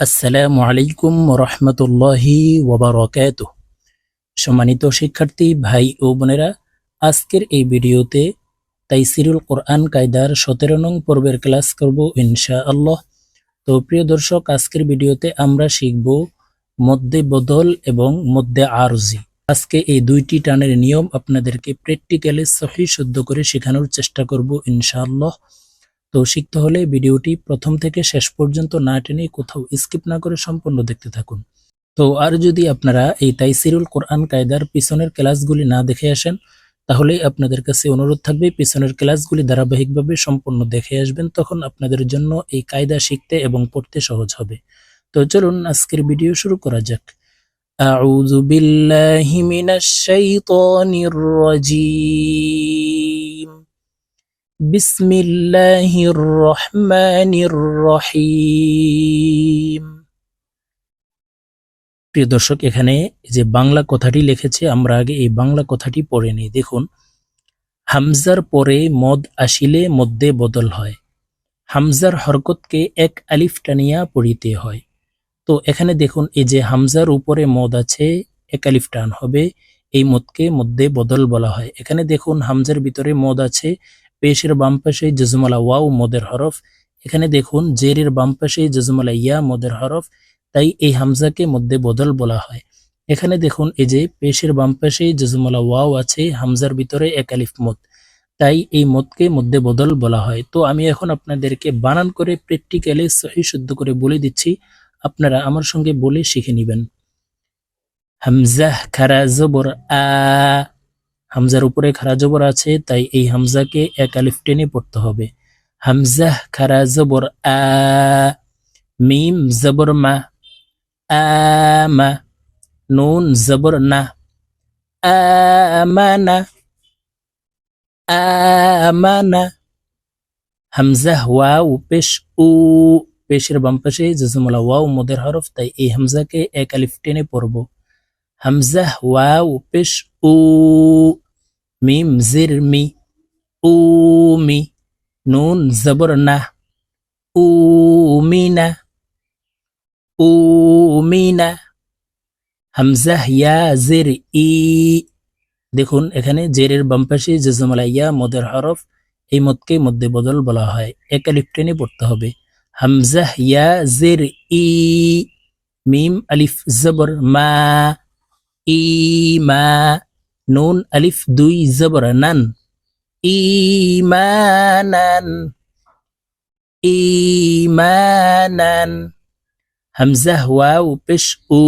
আসসালামু আলাইকুম রহমতুল্লাহি ওবরাকাত সম্মানিত শিক্ষার্থী, ভাই ও বোনেরা, আজকের এই ভিডিওতে তাইসিরুল কোরআন কায়দার সতেরো নং পর্বের ক্লাস করব ইনশা আল্লাহ তো প্রিয় দর্শক, আজকের ভিডিওতে আমরা শিখব মধ্যে বদল এবং মধ্যে আরজি। আজকে এই দুইটি টানের নিয়ম আপনাদেরকে প্র্যাকটিক্যালি সহি শুদ্ধ করে শেখানোর চেষ্টা করব ইনশাআল্লাহ। তো শিখতে হলে ভিডিওটি প্রথম থেকে শেষ পর্যন্ত না টেনে কোথাও স্কিপ না করে সম্পূর্ণ দেখতে থাকুন তো আর যদি আপনারা এই তাইসিরুল কোরআন কায়দার পিছনের ক্লাসগুলি না দেখে আসেন তাহলে আপনাদের কাছে অনুরোধ থাকবে পিছনের ক্লাসগুলি ধারাবাহিকভাবে সম্পূর্ণ দেখে আসবেন তখন আপনাদের জন্য এই কায়দা শিখতে এবং পড়তে সহজ হবে তো চলুন আজকের ভিডিও শুরু করা যাক أعوذ بالله من الشيطان الرجيم بسم الله الرحمن الرحيم প্রিয় দর্শক এখানে যে বাংলা কথাটি লিখেছে আমরা আগে এই বাংলা কথাটি পড়ে নিই দেখুন হামজার পরে মদ আসিলে মধ্যে বদল হয় হামজার হরকতকে এক আলিফ টানিয়া পড়িতে হয় তো এখানে দেখুন এই যে হামজার উপরে মদ আছে এক আলিফ টান হবে এই মদকে মধ্যে বদল বলা হয় এখানে দেখুন হামজার ভিতরে মদ আছে পেশের বাম পাশে জজমালা ওয়াও, মদের হরফ। এখানে দেখুন, জেরের বাম পাশে জজমালা ইয়া, মদের হরফ। তাই এই হামজাকে মধ্যে বদল বলা হয়। এখানে দেখুন, এই যে পেশের বাম পাশে জজমালা ওয়াও আছে, হামজার ভিতরে এক আলিফ মদ। তাই এই মদকে মধ্যে বদল বলা হয়। তো আমি এখন আপনাদেরকে বানান করে প্র্যাকটিক্যালি সহি শুদ্ধ করে বলে দিচ্ছি। আপনারা আমার সঙ্গে বলে শিখে নেবেন। হামজাহ খারা জবর আ হামজার উপরে খারা জবর আছে, তাই এই হামজাকে এক আলিফ টেনে পড়তে হবে। হামজাহ খারা জবর আ, মিম জবর মা আমা নুন জবর না আমানা আমানা হামজাহ ওয়াও, পেশ উ, পেশের বাম পাশে জজমলা ওয়াও মদের হরফ, তাই এই হামজাকে এক আলিফ টেনে পড়ব। হামজাহ ওয়াও, পেশ উ মিম জির মি উ মি নুন জবর না উ মিনা উ মিনা হামজাহ ইয়া জির ই দেখুন এখানে জেরের বাম পাশে জজমলা ইয়া মদের হরফ এই মদকে মধ্যে বদল বলা হয় এক আলিফ টেনে পড়তে হবে হামজাহ ইয়া জের ই মিম আলিফ জবর মা ই মা নুন আলিফ দুই জবর নান ইমানান ইমানান হামজাহ ওয়াও পেশ উ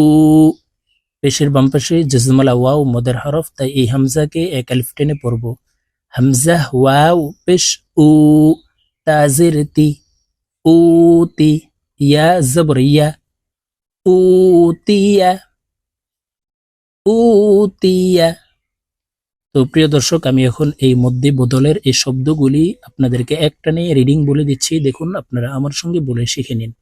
পেশের বাম পাশে ওয়াও মদের হরফ তাই এই হামজাকে এক আলিফ টেনে পড়ব হামজাহ ওয়াও পেশ উ তাজির তি উতি ইয়া জবর ইয়া উতিয়া উতিয়া তো প্রিয় দর্শক, আমি এখন এই মধ্যে বদলের এই শব্দগুলি আপনাদেরকে একটা নিয়ে রিডিং বলে দিচ্ছি। দেখুন, আপনারা আমার সঙ্গে বলে শিখে নিন।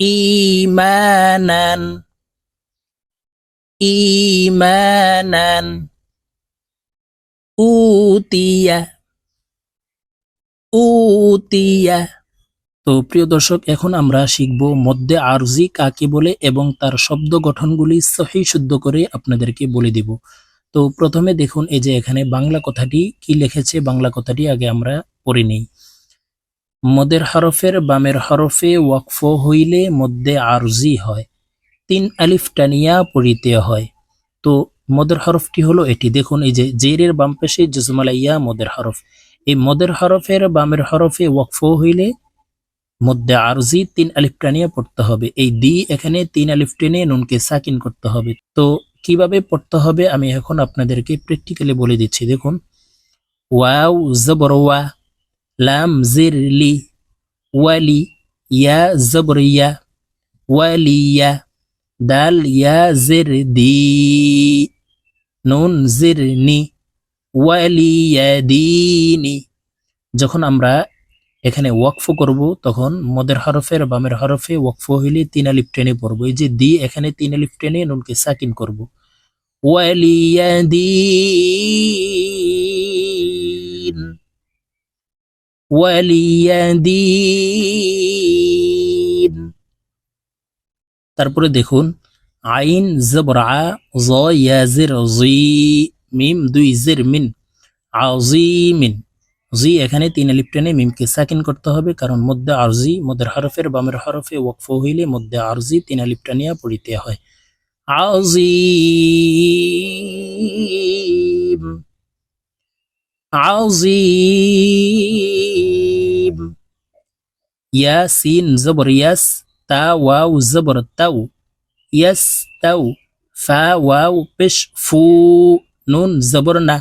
ইমানান ইমানান উতিয়া উতিয়া তো প্রিয় দর্শক এখন আমরা শিখব মধ্যে আরজি কাকে বলে এবং তার শব্দ গঠনগুলি সহি শুদ্ধ করে আপনাদেরকে বলে দিব তো প্রথমে দেখুন এই যে এখানে বাংলা কথাটি কি লিখেছে বাংলা কথাটি আগে আমরা পড়ে নিই মদের হরফের বামের হরফে ওয়াকফ হইলে মধ্যে আরজি হয় তিন আলিফ টানিয়া পড়িতে হয় তো মদের হরফটি হলো এটি। দেখুন, এই যে জেরের বাম পাশে জজমালা ইয়া মদের হরফ। এই মদের হরফের বামের হরফে ওয়াকফ হইলে মধ্যে আরজি তিন আলিফ টানিয়া পড়তে হবে। এই দি এখানে তিন আলিফ টেনে নুনকে সাকিন করতে হবে। তো কীভাবে পড়তে হবে আমি এখন আপনাদেরকে প্র্যাকটিক্যালি বলে দিচ্ছি। দেখুন, ওয়াও, জবর ওয়া, লাম, জির, লি, ওয়ালি, ইয়া, জবর, ইয়া ওয়ালিয়া দাল, ইয়া, জির, দি। নুন জির নি ওয়ালিয়া দিনি যখন আমরা এখানে ওয়াকফ করব, তখন মদের হরফের বামের হরফে ওয়াকফ হইলে তিন আলিফ টেনে পড়ব। এই যে দি, এখানে তিন আলিফ টেনে নুনকে সাকিন করব। ওয়ালিয়াদিন। ওয়ালিয়াদিন। তারপরে দেখুন আইন জবর জ ইয়াজির জি মিম দুই জির মিন আজিমিন জি এখানে তিন টেনে মিমকে সাকিন করতে হবে, কারণ মধ্যে আরজি, মধ্যের হরফের বামের হরফে ওয়াকফ হইলে মধ্যে আরজি তিন আলিফ টানিয়া পড়িতে হয়। আজিম আজিম ইয়াসিন, জবর ইয়াস, তা, ওয়াও, জবর তাও। ইয়াস তাও ফা ওয়াও পেশ ফু নুন জবর না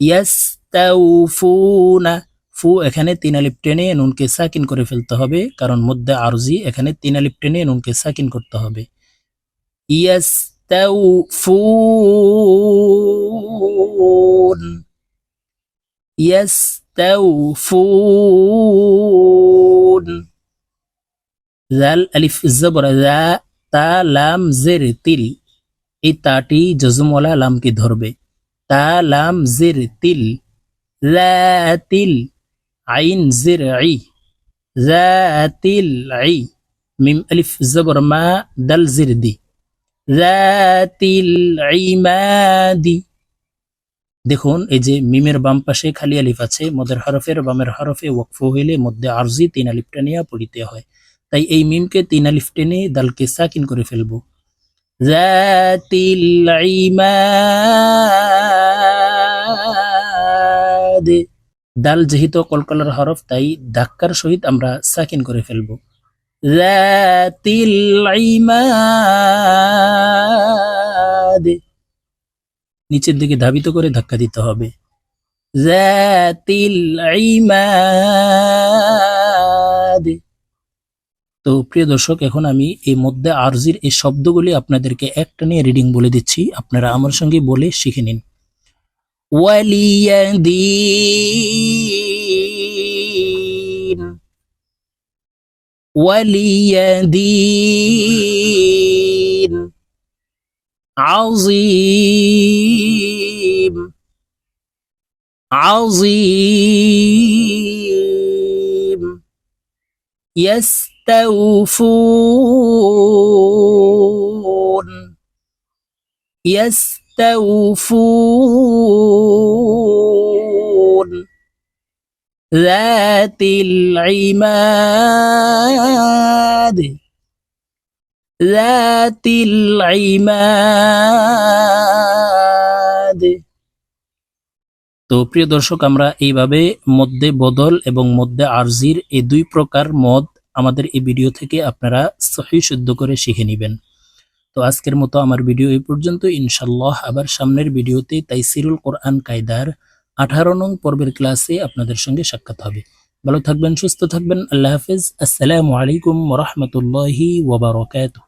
ইয়াস্তাউফুনা ফু এখানে তিন আলিফ টেনে নুনকে সাকিন করে ফেলতে হবে, কারণ মধ্যে আরজি এখানে তিন আলিফ টেনে নুনকে সাকিন করতে হবে। জাল আলিফ জবর জা তা লাম জের তিল, এই তাটি জজমওয়ালা লামকে ধরবে। তা লাম জির তিল তিল, আইন জের আই তিল আই মিম আলিফ জবর মা দাল জির দি। তিল ইমাদি দেখুন, এই যে মিমের বাম পাশে খালি আলিফ আছে, মদের হরফের বামের হরফে ওয়াকফ হইলে মধ্যে আরজি তিন আলিফ টানিয়া পড়িতে হয়। তাই এই মিমকে তিন আলিফ টেনে দালকে সাকিন করে ফেলব। দাল যেহেতু কলকলার হরফ, তাই ধাক্কার সহিত আমরা সাকিন করে ফেলব। নিচের দিকে ধাবিত করে ধাক্কা দিতে হবে। জাতিল ইমা তো প্রিয় দর্শক এখন আমি এই মধ্যে আরজির এই শব্দগুলি আপনাদেরকে একটা নিয়ে রিডিং বলে দিচ্ছি আপনারা আমার সঙ্গে বলে শিখে নিন ওয়ালিয়াদিন ওয়ালিয়াদিন عظيم عظيم يستوفون يستوفون ذات العماد ذات العماد তো প্রিয় দর্শক আমরা এইভাবে মধ্যে বদল এবং মধ্যে আরজির এই দুই প্রকার মদ আমাদের এই ভিডিও থেকে আপনারা সহি শুদ্ধ করে শিখে নেবেন। তো আজকের মতো আমার ভিডিও এই পর্যন্ত। ইনশাল্লাহ আবার সামনের ভিডিওতে তাই সিরুল কোরআন কায়দার আঠারো নং পর্বের ক্লাসে আপনাদের সঙ্গে সাক্ষাৎ হবে। ভালো থাকবেন, সুস্থ থাকবেন, আল্লাহ হাফিজ। আসসালামু আলাইকুম রহমতুল্লাহি ওবরাকাতুহ